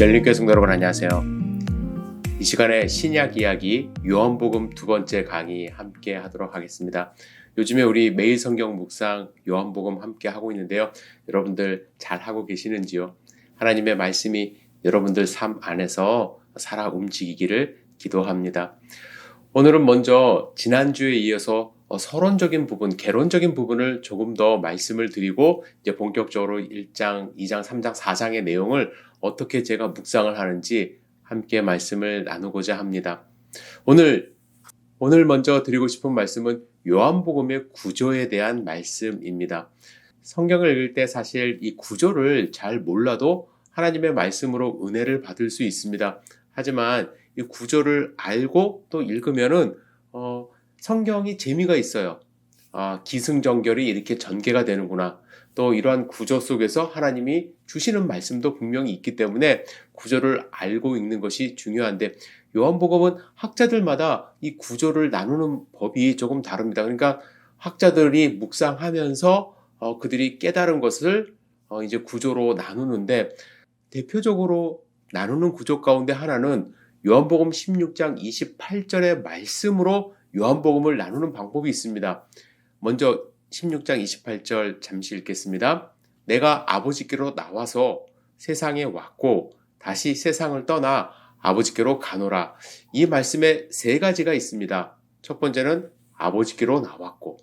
열린교회 성도 여러분 안녕하세요. 이 시간에 신약 이야기 요한복음 두 번째 강의 함께 하도록 하겠습니다. 요즘에 우리 매일 성경 묵상 요한복음 함께 하고 있는데요. 여러분들 잘 하고 계시는지요? 하나님의 말씀이 여러분들 삶 안에서 살아 움직이기를 기도합니다. 오늘은 먼저 지난주에 이어서 서론적인 부분, 개론적인 부분을 조금 더 말씀을 드리고 이제 본격적으로 1장, 2장, 3장, 4장의 내용을 어떻게 제가 묵상을 하는지 함께 말씀을 나누고자 합니다. 오늘 오늘 먼저 드리고 싶은 말씀은 요한복음의 구조에 대한 말씀입니다. 성경을 읽을 때 사실 이 구조를 잘 몰라도 하나님의 말씀으로 은혜를 받을 수 있습니다. 하지만 이 구조를 알고 또 읽으면은 어, 성경이 재미가 있어요. 아, 기승전결이 이렇게 전개가 되는구나. 또 이러한 구조 속에서 하나님이 주시는 말씀도 분명히 있기 때문에 구조를 알고 읽는 것이 중요한데 요한복음은 학자들마다 이 구조를 나누는 법이 조금 다릅니다. 그러니까 학자들이 묵상하면서 어, 그들이 깨달은 것을 어, 이제 구조로 나누는데 대표적으로 나누는 구조 가운데 하나는 요한복음 16장 28절의 말씀으로 요한복음을 나누는 방법이 있습니다. 먼저 16장 28절 잠시 읽겠습니다. 내가 아버지께로 나와서 세상에 왔고 다시 세상을 떠나 아버지께로 가노라. 이 말씀에 세 가지가 있습니다. 첫 번째는 아버지께로 나왔고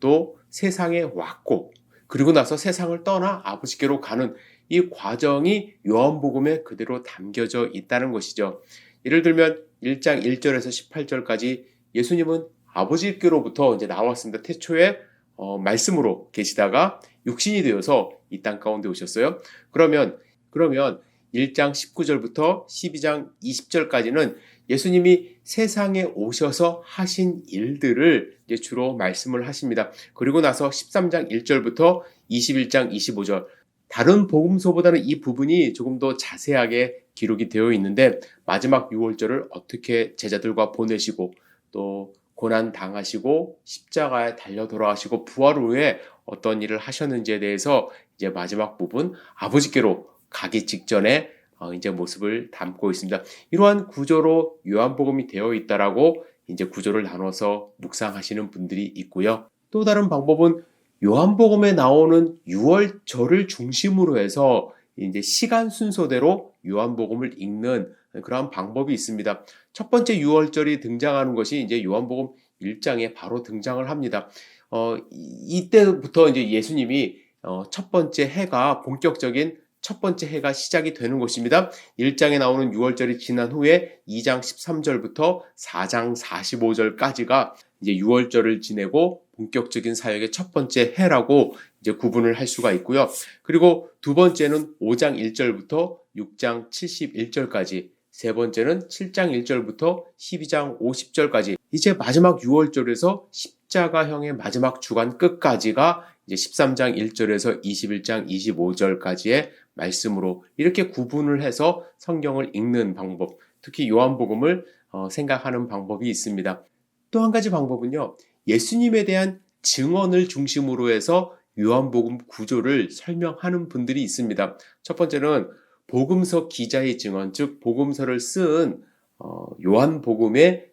또 세상에 왔고 그리고 나서 세상을 떠나 아버지께로 가는 이 과정이 요한복음에 그대로 담겨져 있다는 것이죠. 예를 들면 1장 1절에서 18절까지 예수님은 아버지께로부터 이제 나왔습니다. 태초에 어, 말씀으로 계시다가 육신이 되어서 이 땅 가운데 오셨어요. 그러면 그러면 1장 19절부터 12장 20절까지는 예수님이 세상에 오셔서 하신 일들을 주로 말씀을 하십니다. 그리고 나서 13장 1절부터 21장 25절 다른 복음서보다는 이 부분이 조금 더 자세하게 기록이 되어 있는데 마지막 6월절을 어떻게 제자들과 보내시고 또 고난 당하시고 십자가에 달려 돌아가시고 부활 후에 어떤 일을 하셨는지에 대해서 이제 마지막 부분 아버지께로 가기 직전에 어, 이제 모습을 담고 있습니다. 이러한 구조로 요한복음이 되어 있다라고 이제 구조를 나눠서 묵상하시는 분들이 있고요. 또 다른 방법은 요한복음에 나오는 6월절을 중심으로 해서 이제 시간 순서대로 요한복음을 읽는 그러한 방법이 있습니다. 첫 번째 6월절이 등장하는 것이 이제 요한복음 1장에 바로 등장을 합니다. 어, 이때부터 이제 예수님이 어, 첫 번째 해가 본격적인 첫 번째 해가 시작이 되는 것입니다. 1장에 나오는 6월절이 지난 후에 2장 13절부터 4장 45절까지가 이제 6월절을 지내고 본격적인 사역의 첫 번째 해라고 이제 구분을 할 수가 있고요. 그리고 두 번째는 5장 1절부터 6장 71절까지 세 번째는 7장 1절부터 12장 50절까지 이제 마지막 6월절에서 십자가형의 마지막 주간 끝까지가 이제 13장 1절에서 21장 25절까지의 말씀으로 이렇게 구분을 해서 성경을 읽는 방법, 특히 요한복음을 어, 생각하는 방법이 있습니다. 또 한 가지 방법은요, 예수님에 대한 증언을 중심으로 해서 요한복음 구조를 설명하는 분들이 있습니다. 첫 번째는 복음서 기자의 증언, 즉 복음서를 쓴 어, 요한 복음의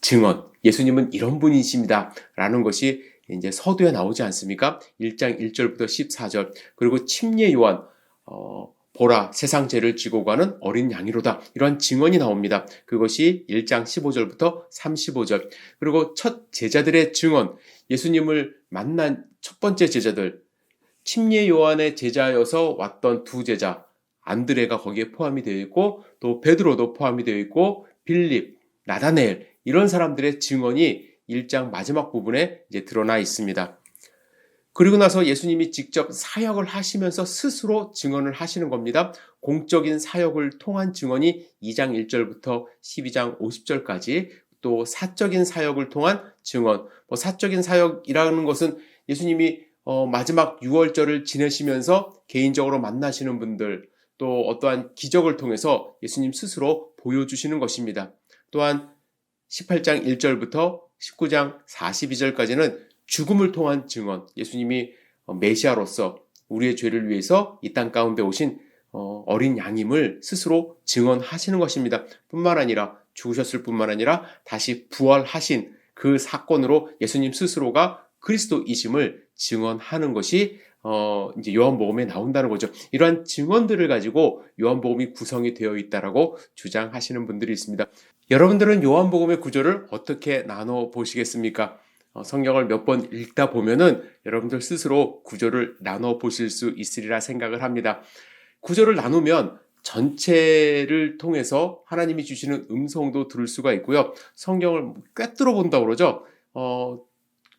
증언, 예수님은 이런 분이십니다. 라는 것이 이제 서두에 나오지 않습니까? 1장 1절부터 14절. 그리고 침례 요한, 어, 보라, 세상 죄를 지고 가는 어린 양이로다. 이러한 증언이 나옵니다. 그것이 1장 15절부터 35절. 그리고 첫 제자들의 증언, 예수님을 만난 첫 번째 제자들, 침례 요한의 제자여서 왔던 두 제자, 안드레가 거기에 포함이 되어 있고 또 베드로도 포함이 되어 있고 빌립, 나다넬 이런 사람들의 증언이 1장 마지막 부분에 이제 드러나 있습니다. 그리고 나서 예수님이 직접 사역을 하시면서 스스로 증언을 하시는 겁니다. 공적인 사역을 통한 증언이 2장 1절부터 12장 50절까지 또 사적인 사역을 통한 증언. 뭐 사적인 사역이라는 것은 예수님이 어 마지막 6월절을 지내시면서 개인적으로 만나시는 분들, 또 어떠한 기적을 통해서 예수님 스스로 보여주시는 것입니다. 또한 18장 1절부터 19장 42절까지는 죽음을 통한 증언, 예수님이 메시아로서 우리의 죄를 위해서 이 땅 가운데 오신 어, 어린 양임을 스스로 증언하시는 것입니다. 뿐만 아니라 죽으셨을 뿐만 아니라 다시 부활하신 그 사건으로 예수님 스스로가 그리스도이심을 증언하는 것이 어, 이제 요한복음에 나온다는 거죠. 이러한 증언들을 가지고 요한복음이 구성이 되어 있다라고 주장하시는 분들이 있습니다. 여러분들은 요한복음의 구조를 어떻게 나눠 보시겠습니까? 어, 성경을 몇 번 읽다 보면은 여러분들 스스로 구조를 나눠 보실 수 있으리라 생각을 합니다. 구조를 나누면 전체를 통해서 하나님이 주시는 음성도 들을 수가 있고요. 성경을 꿰뚫어 본다고 그러죠. 어,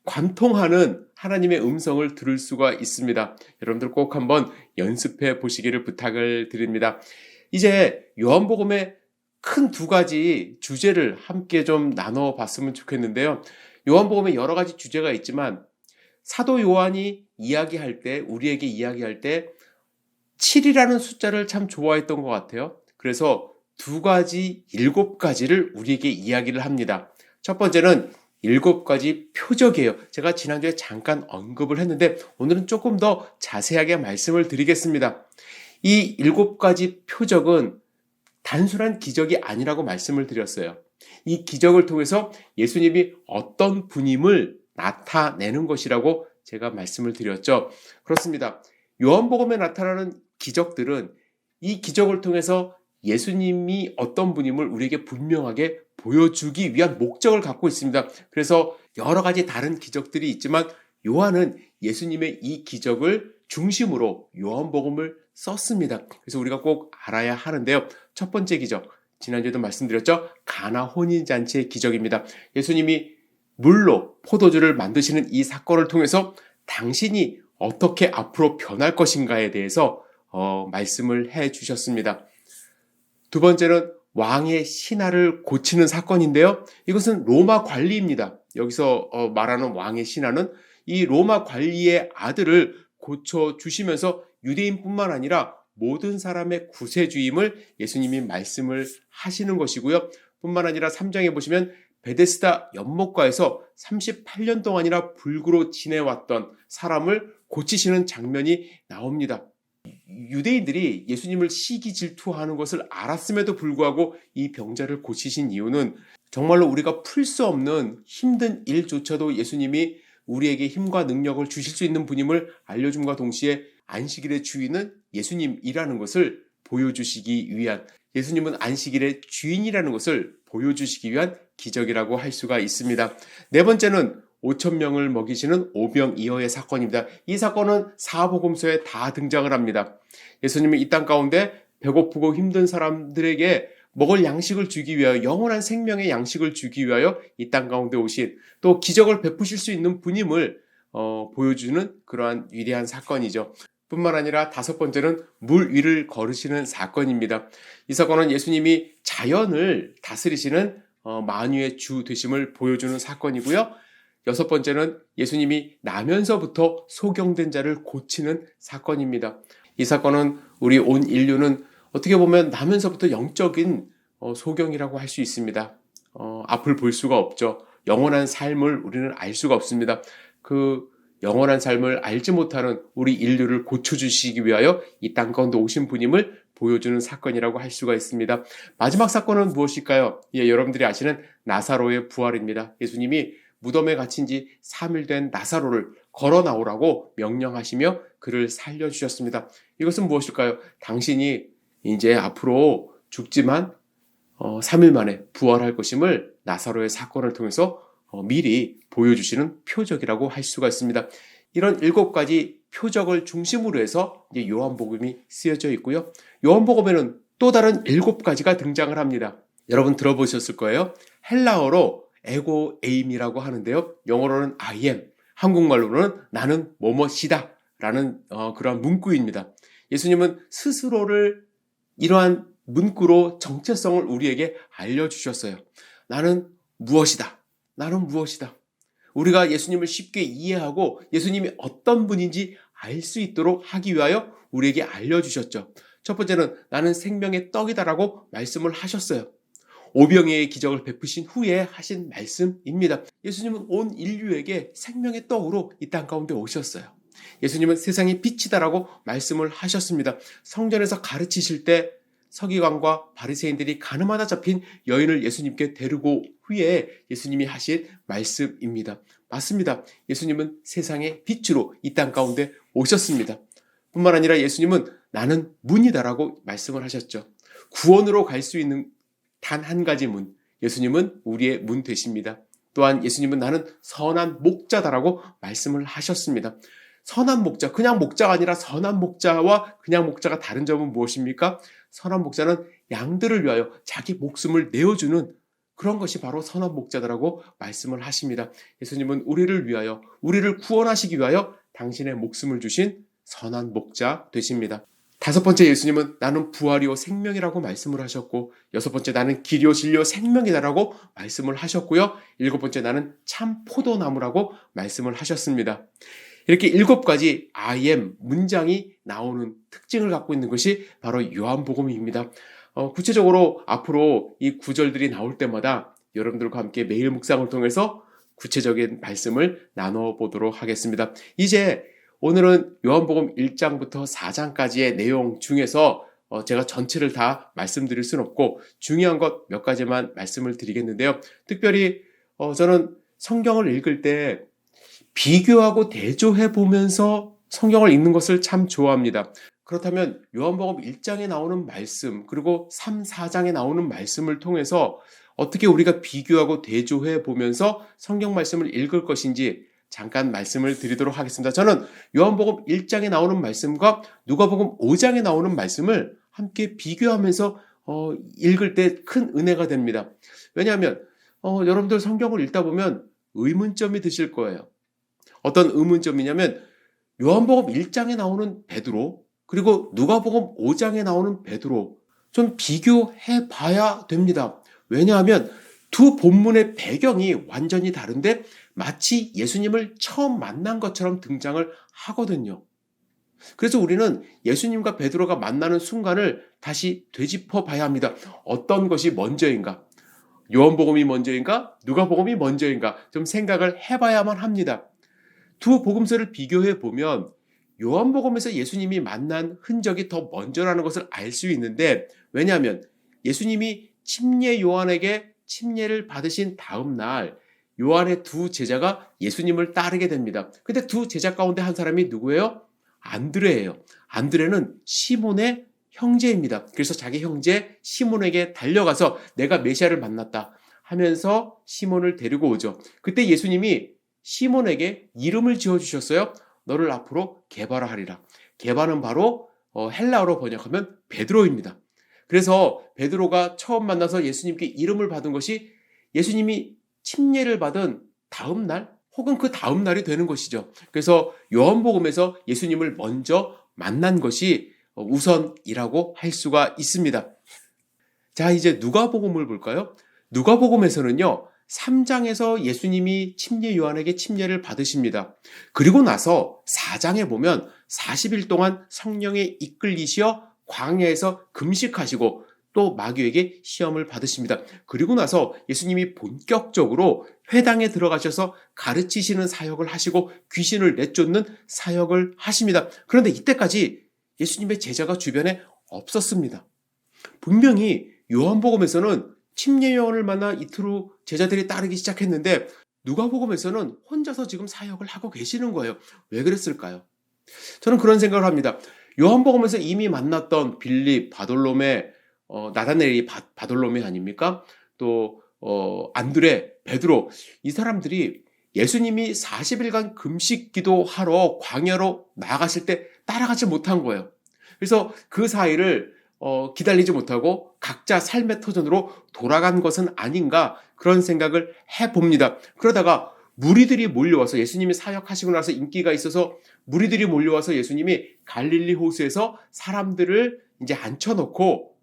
관통하는 하나님의 음성을 들을 수가 있습니다. 여러분들 꼭 한번 연습해 보시기를 부탁을 드립니다. 이제 요한복음의 큰 두 가지 주제를 함께 좀 나눠 봤으면 좋겠는데요. 요한복음에 여러 가지 주제가 있지만 사도 요한이 이야기할 때, 우리에게 이야기할 때 7이라는 숫자를 참 좋아했던 것 같아요. 그래서 두 가지, 일곱 가지를 우리에게 이야기를 합니다. 첫 번째는 일곱 가지 표적이에요. 제가 지난주에 잠깐 언급을 했는데 오늘은 조금 더 자세하게 말씀을 드리겠습니다. 이 일곱 가지 표적은 단순한 기적이 아니라고 말씀을 드렸어요. 이 기적을 통해서 예수님이 어떤 분임을 나타내는 것이라고 제가 말씀을 드렸죠. 그렇습니다. 요한복음에 나타나는 기적들은 이 기적을 통해서 예수님이 어떤 분임을 우리에게 분명하게 보여주기 위한 목적을 갖고 있습니다. 그래서 여러 가지 다른 기적들이 있지만 요한은 예수님의 이 기적을 중심으로 요한복음을 썼습니다. 그래서 우리가 꼭 알아야 하는데요. 첫 번째 기적, 지난주에도 말씀드렸죠. 가나 혼인잔치의 기적입니다. 예수님이 물로 포도주를 만드시는 이 사건을 통해서 당신이 어떻게 앞으로 변할 것인가에 대해서 어, 말씀을 해 주셨습니다. 두 번째는 왕의 신하를 고치는 사건인데요. 이것은 로마 관리입니다. 여기서 어, 말하는 왕의 신하는 이 로마 관리의 아들을 고쳐 주시면서 유대인뿐만 아니라 모든 사람의 구세주임을 예수님이 말씀을 하시는 것이고요. 뿐만 아니라 3장에 보시면 베데스다 연못가에서 38년 동안이나 불구로 지내왔던 사람을 고치시는 장면이 나옵니다. 유대인들이 예수님을 시기 질투하는 것을 알았음에도 불구하고 이 병자를 고치신 이유는 정말로 우리가 풀 수 없는 힘든 일조차도 예수님이 우리에게 힘과 능력을 주실 수 있는 분임을 알려줌과 동시에 안식일의 주인은 예수님이라는 것을 보여주시기 위한 예수님은 안식일의 주인이라는 것을 보여주시기 위한 기적이라고 할 수가 있습니다. 네 번째는 5천 명을 먹이시는 오병 이어의 사건입니다. 이 사건은 사복음서에 다 등장을 합니다. 예수님이 이 땅 가운데 배고프고 힘든 사람들에게 먹을 양식을 주기 위하여 영원한 생명의 양식을 주기 위하여 이 땅 가운데 오신 또 기적을 베푸실 수 있는 분임을 어, 보여주는 그러한 위대한 사건이죠. 뿐만 아니라 다섯 번째는 물 위를 걸으시는 사건입니다. 이 사건은 예수님이 자연을 다스리시는 어, 만유의 주 되심을 보여주는 사건이고요. 여섯 번째는 예수님이 나면서부터 소경된 자를 고치는 사건입니다. 이 사건은 우리 온 인류는 어떻게 보면 나면서부터 영적인 어, 소경이라고 할 수 있습니다. 어, 앞을 볼 수가 없죠. 영원한 삶을 우리는 알 수가 없습니다. 그 영원한 삶을 알지 못하는 우리 인류를 고쳐주시기 위하여 이 땅 가운데 오신 분임을 보여주는 사건이라고 할 수가 있습니다. 마지막 사건은 무엇일까요? 예, 여러분들이 아시는 나사로의 부활입니다. 예수님이 무덤에 갇힌 지 3일 된 나사로를 걸어 나오라고 명령하시며 그를 살려주셨습니다. 이것은 무엇일까요? 당신이 이제 앞으로 죽지만 어, 3일 만에 부활할 것임을 나사로의 사건을 통해서 어, 미리 보여주시는 표적이라고 할 수가 있습니다. 이런 일곱 가지 표적을 중심으로 해서 이제 요한복음이 쓰여져 있고요. 요한복음에는 또 다른 일곱 가지가 등장을 합니다. 여러분 들어보셨을 거예요. 헬라어로 에고 에임이라고 하는데요. 영어로는 I am, 한국말로는 나는 뭐뭐시다 라는 어, 그러한 문구입니다. 예수님은 스스로를 이러한 문구로 정체성을 우리에게 알려주셨어요. 나는 무엇이다. 나는 무엇이다. 우리가 예수님을 쉽게 이해하고 예수님이 어떤 분인지 알 수 있도록 하기 위하여 우리에게 알려주셨죠. 첫 번째는 나는 생명의 떡이다라고 말씀을 하셨어요. 오병이의 기적을 베푸신 후에 하신 말씀입니다. 예수님은 온 인류에게 생명의 떡으로 이 땅 가운데 오셨어요. 예수님은 세상의 빛이다라고 말씀을 하셨습니다. 성전에서 가르치실 때 서기관과 바리새인들이 가늠하다 잡힌 여인을 예수님께 데리고 후에 예수님이 하신 말씀입니다. 맞습니다. 예수님은 세상의 빛으로 이 땅 가운데 오셨습니다. 뿐만 아니라 예수님은 나는 문이다라고 말씀을 하셨죠. 구원으로 갈 수 있는 단 한 가지 문. 예수님은 우리의 문 되십니다. 또한 예수님은 나는 선한 목자다라고 말씀을 하셨습니다. 선한 목자, 그냥 목자가 아니라 선한 목자와 그냥 목자가 다른 점은 무엇입니까? 선한 목자는 양들을 위하여 자기 목숨을 내어주는 그런 것이 바로 선한 목자다라고 말씀을 하십니다. 예수님은 우리를 위하여, 우리를 구원하시기 위하여 당신의 목숨을 주신 선한 목자 되십니다. 다섯 번째 예수님은 나는 부활이요 생명이라고 말씀을 하셨고 여섯 번째 나는 길이요 진리요 생명이다라고 말씀을 하셨고요. 일곱 번째 나는 참 포도나무라고 말씀을 하셨습니다. 이렇게 일곱 가지 I am 문장이 나오는 특징을 갖고 있는 것이 바로 요한복음입니다. 어, 구체적으로 앞으로 이 구절들이 나올 때마다 여러분들과 함께 매일 묵상을 통해서 구체적인 말씀을 나눠 보도록 하겠습니다. 이제 오늘은 요한복음 1장부터 4장까지의 내용 중에서 어, 제가 전체를 다 말씀드릴 수는 없고 중요한 것 몇 가지만 말씀을 드리겠는데요. 특별히 어, 저는 성경을 읽을 때 비교하고 대조해 보면서 성경을 읽는 것을 참 좋아합니다. 그렇다면 요한복음 1장에 나오는 말씀 그리고 3, 4장에 나오는 말씀을 통해서 어떻게 우리가 비교하고 대조해 보면서 성경 말씀을 읽을 것인지 잠깐 말씀을 드리도록 하겠습니다. 저는 요한복음 1장에 나오는 말씀과 누가복음 5장에 나오는 말씀을 함께 비교하면서 어, 읽을 때 큰 은혜가 됩니다. 왜냐하면 어, 여러분들 성경을 읽다 보면 의문점이 드실 거예요. 어떤 의문점이냐면 요한복음 1장에 나오는 베드로 그리고 누가복음 5장에 나오는 베드로 좀 비교해 봐야 됩니다. 왜냐하면 두 본문의 배경이 완전히 다른데 마치 예수님을 처음 만난 것처럼 등장을 하거든요. 그래서 우리는 예수님과 베드로가 만나는 순간을 다시 되짚어 봐야 합니다. 어떤 것이 먼저인가? 요한복음이 먼저인가? 누가복음이 먼저인가? 좀 생각을 해 봐야만 합니다. 두 복음서를 비교해 보면 요한복음에서 예수님이 만난 흔적이 더 먼저라는 것을 알 수 있는데 왜냐하면 예수님이 침례 요한에게 침례를 받으신 다음 날 요한의 두 제자가 예수님을 따르게 됩니다. 근데 두 제자 가운데 한 사람이 누구예요? 안드레예요. 안드레는 시몬의 형제입니다. 그래서 자기 형제 시몬에게 달려가서 내가 메시아를 만났다 하면서 시몬을 데리고 오죠. 그때 예수님이 시몬에게 이름을 지어 주셨어요. 너를 앞으로 개바라 하리라. 개바는 바로 어, 헬라어로 번역하면 베드로입니다. 그래서 베드로가 처음 만나서 예수님께 이름을 받은 것이 예수님이 침례를 받은 다음 날 혹은 그 다음 날이 되는 것이죠. 그래서 요한복음에서 예수님을 먼저 만난 것이 우선이라고 할 수가 있습니다. 자, 이제 누가복음을 볼까요? 누가복음에서는요. 3장에서 예수님이 침례 요한에게 침례를 받으십니다. 그리고 나서 4장에 보면 40일 동안 성령에 이끌리시어 광야에서 금식하시고 또 마귀에게 시험을 받으십니다. 그리고 나서 예수님이 본격적으로 회당에 들어가셔서 가르치시는 사역을 하시고 귀신을 내쫓는 사역을 하십니다. 그런데 이때까지 예수님의 제자가 주변에 없었습니다. 분명히 요한복음에서는 침례 요한을 만나 이틀 후 제자들이 따르기 시작했는데 누가복음에서는 혼자서 지금 사역을 하고 계시는 거예요. 왜 그랬을까요? 저는 그런 생각을 합니다. 요한복음에서 이미 만났던 빌립, 바돌로메, 어, 나다넬이 바, 바돌로메 아닙니까? 또 어, 안드레, 베드로 이 사람들이 예수님이 40일간 금식 기도하러 광야로 나아가실 때 따라가지 못한 거예요. 그래서 그 사이를 어, 기다리지 못하고 각자 삶의 터전으로 돌아간 것은 아닌가 그런 생각을 해봅니다. 그러다가 무리들이 몰려와서 예수님이 사역하시고 나서 인기가 있어서 무리들이 몰려와서 예수님이 갈릴리 호수에서 사람들을 이제 앉혀놓고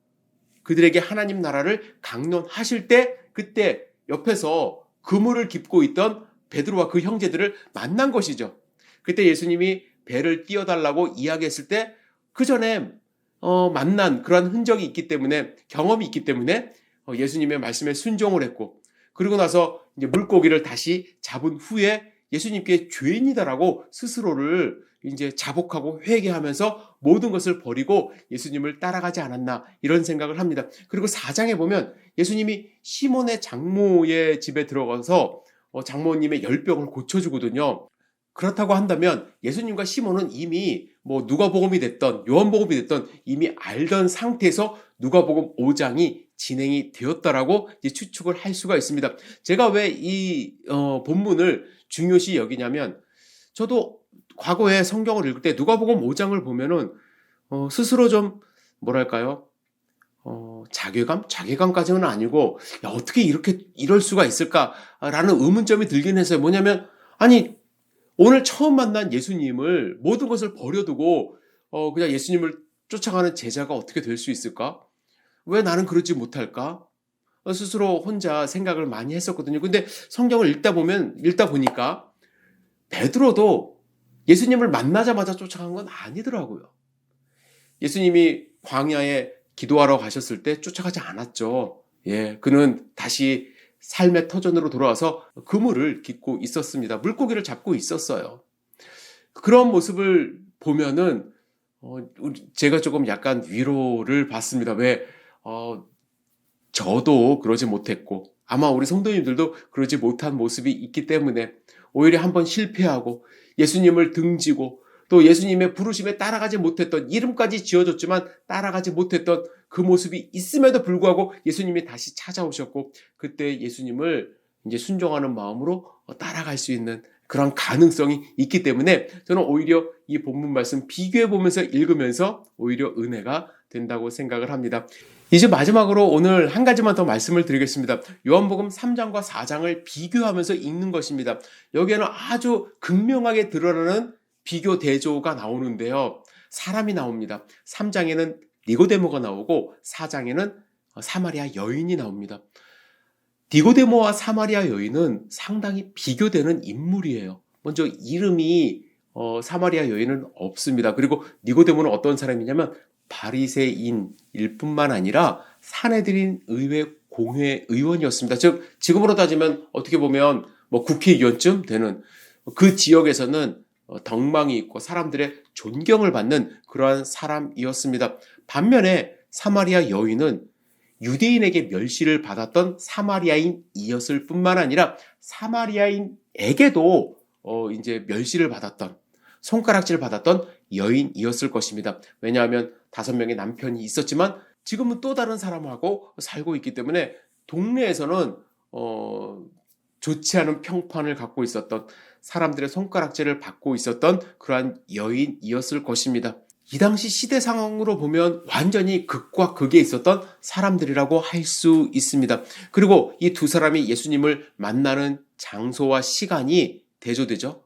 그들에게 하나님 나라를 강론하실 때 그때 옆에서 그물을 깁고 있던 베드로와 그 형제들을 만난 것이죠. 그때 예수님이 배를 띄워달라고 이야기했을 때 그 전에 어, 만난 그러한 흔적이 있기 때문에 경험이 있기 때문에 어, 예수님의 말씀에 순종을 했고 그리고 나서 이제 물고기를 다시 잡은 후에 예수님께 죄인이다라고 스스로를 이제 자복하고 회개하면서 모든 것을 버리고 예수님을 따라가지 않았나 이런 생각을 합니다. 그리고 4장에 보면 예수님이 시몬의 장모의 집에 들어가서 어, 장모님의 열병을 고쳐주거든요. 그렇다고 한다면 예수님과 시몬은 이미 뭐 누가복음이 됐던 요한복음이 됐던 이미 알던 상태에서 누가복음 5장이 진행이 되었다라고 추측을 할 수가 있습니다. 제가 왜이 어, 본문을 중요시 여기냐면 저도 과거에 성경을 읽을 때 누가복음 5장을 보면은 어, 스스로 좀 뭐랄까요? 어, 자괴감? 자괴감까지는 아니고 야, 어떻게 이렇게 이럴 수가 있을까라는 의문점이 들긴 했어요. 뭐냐면 아니 오늘 처음 만난 예수님을 모든 것을 버려두고 어, 그냥 예수님을 쫓아가는 제자가 어떻게 될 수 있을까? 왜 나는 그러지 못할까? 어, 스스로 혼자 생각을 많이 했었거든요. 근데 성경을 읽다 보면 읽다 보니까 베드로도 예수님을 만나자마자 쫓아간 건 아니더라고요. 예수님이 광야에 기도하러 가셨을 때 쫓아가지 않았죠. 예, 그는 다시 삶의 터전으로 돌아와서 그물을 깃고 있었습니다. 물고기를 잡고 있었어요. 그런 모습을 보면은 어, 제가 조금 약간 위로를 받습니다. 왜 어, 저도 그러지 못했고 아마 우리 성도님들도 그러지 못한 모습이 있기 때문에 오히려 한번 실패하고 예수님을 등지고 또 예수님의 부르심에 따라가지 못했던 이름까지 지어줬지만 따라가지 못했던 그 모습이 있음에도 불구하고 예수님이 다시 찾아오셨고 그때 예수님을 이제 순종하는 마음으로 따라갈 수 있는 그런 가능성이 있기 때문에 저는 오히려 이 본문 말씀 비교해 보면서 읽으면서 오히려 은혜가 된다고 생각을 합니다. 이제 마지막으로 오늘 한 가지만 더 말씀을 드리겠습니다. 요한복음 3장과 4장을 비교하면서 읽는 것입니다. 여기에는 아주 극명하게 드러나는 비교 대조가 나오는데요. 사람이 나옵니다. 3장에는 니고데모가 나오고 4장에는 사마리아 여인이 나옵니다. 니고데모와 사마리아 여인은 상당히 비교되는 인물이에요. 먼저 이름이 어, 사마리아 여인은 없습니다. 그리고 니고데모는 어떤 사람이냐면 바리새인일 뿐만 아니라 사내들인 의회 공회 의원이었습니다. 즉 지금으로 따지면 어떻게 보면 뭐 국회의원쯤 되는 그 지역에서는 어, 덕망이 있고 사람들의 존경을 받는 그러한 사람이었습니다. 반면에 사마리아 여인은 유대인에게 멸시를 받았던 사마리아인이었을 뿐만 아니라 사마리아인에게도 어 이제 멸시를 받았던 손가락질을 받았던 여인이었을 것입니다. 왜냐하면 다섯 명의 남편이 있었지만 지금은 또 다른 사람하고 살고 있기 때문에 동네에서는 어 좋지 않은 평판을 갖고 있었던 사람들의 손가락질을 받고 있었던 그러한 여인이었을 것입니다. 이 당시 시대 상황으로 보면 완전히 극과 극에 있었던 사람들이라고 할 수 있습니다. 그리고 이 두 사람이 예수님을 만나는 장소와 시간이 대조되죠.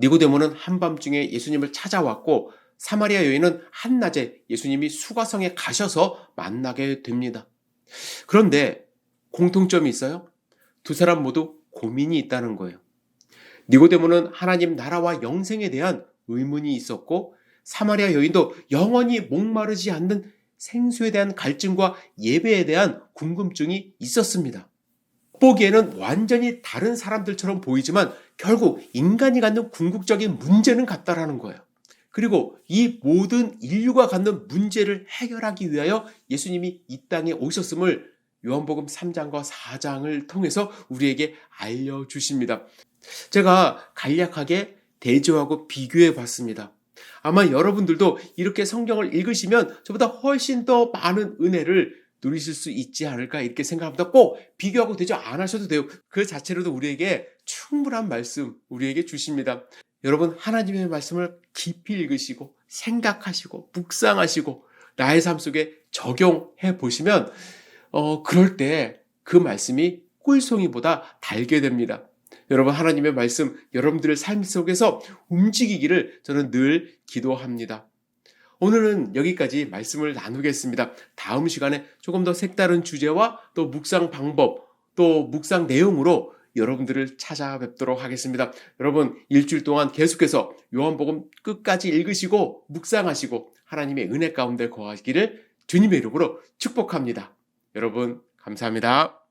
니고데모는 한밤중에 예수님을 찾아왔고 사마리아 여인은 한낮에 예수님이 수가성에 가셔서 만나게 됩니다. 그런데 공통점이 있어요. 두 사람 모두 고민이 있다는 거예요. 니고데모는 하나님 나라와 영생에 대한 의문이 있었고 사마리아 여인도 영원히 목마르지 않는 생수에 대한 갈증과 예배에 대한 궁금증이 있었습니다. 보기에는 완전히 다른 사람들처럼 보이지만 결국 인간이 갖는 궁극적인 문제는 같다라는 거예요. 그리고 이 모든 인류가 갖는 문제를 해결하기 위하여 예수님이 이 땅에 오셨음을 요한복음 3장과 4장을 통해서 우리에게 알려주십니다. 제가 간략하게 대조하고 비교해 봤습니다. 아마 여러분들도 이렇게 성경을 읽으시면 저보다 훨씬 더 많은 은혜를 누리실 수 있지 않을까 이렇게 생각합니다. 꼭 비교하고 대조 안 하셔도 돼요. 그 자체로도 우리에게 충분한 말씀 우리에게 주십니다. 여러분 하나님의 말씀을 깊이 읽으시고 생각하시고 묵상하시고 나의 삶 속에 적용해 보시면 어 그럴 때 그 말씀이 꿀송이보다 달게 됩니다. 여러분 하나님의 말씀 여러분들의 삶 속에서 움직이기를 저는 늘 기도합니다. 오늘은 여기까지 말씀을 나누겠습니다. 다음 시간에 조금 더 색다른 주제와 또 묵상 방법, 또 묵상 내용으로 여러분들을 찾아뵙도록 하겠습니다. 여러분 일주일 동안 계속해서 요한복음 끝까지 읽으시고 묵상하시고 하나님의 은혜 가운데 거하기를 주님의 이름으로 축복합니다. 여러분 감사합니다.